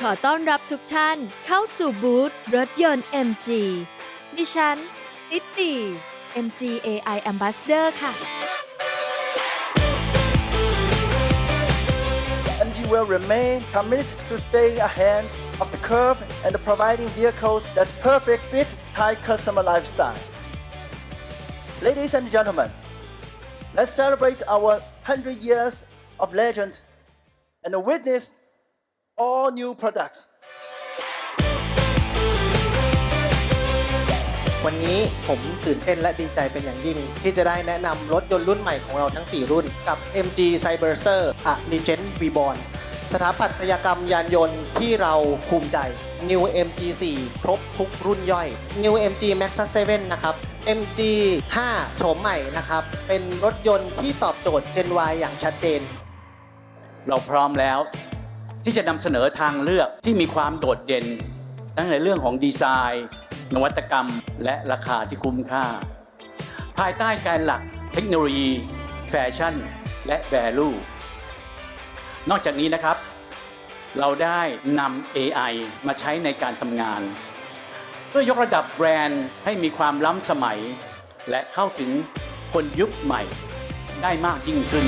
ขอต้อนรับทุกท่านเข้าสู่บูธรถยนต์ MG ดิฉัน ติติ MG AI Ambassador ค่ะ MG will remain committed to staying ahead of the curve and providing vehicles that perfect fit Thai customer lifestyle. Ladies and gentlemen, let's celebrate our 100 years of legend and witness all new products. วันนี้ผมตื่นเต้นและดีใจเป็นอย่างยิ่ง ที่จะได้แนะนำรถยนต์รุ่นใหม่ของเราทั้ง 4 รุ่นกับ MG Cyberster A Legend Reborn สถาปัตยกรรมยานยนต์ที่เราภูมิใจ New MG4 ครบทุกรุ่นย่อย New MG Max 7 นะครับ MG 5โฉมใหม่นะครับ เป็นรถยนต์ที่ตอบโจทย์ Gen Y อย่างชัดเจน เราพร้อมแล้ว ที่จะนำเสนอทางเลือกที่มีความโดดเด่น ทั้งในเรื่องของดีไซน์ นวัตกรรม และราคาที่คุ้มค่า ภายใต้การหลักเทคโนโลยี แฟชั่น และ value นอกจากนี้นะครับ เราได้นำ AI มาใช้ในการทำงาน เพื่อยกระดับแบรนด์ให้มีความล้ำสมัย และเข้าถึงคนยุคใหม่ได้มากยิ่งขึ้น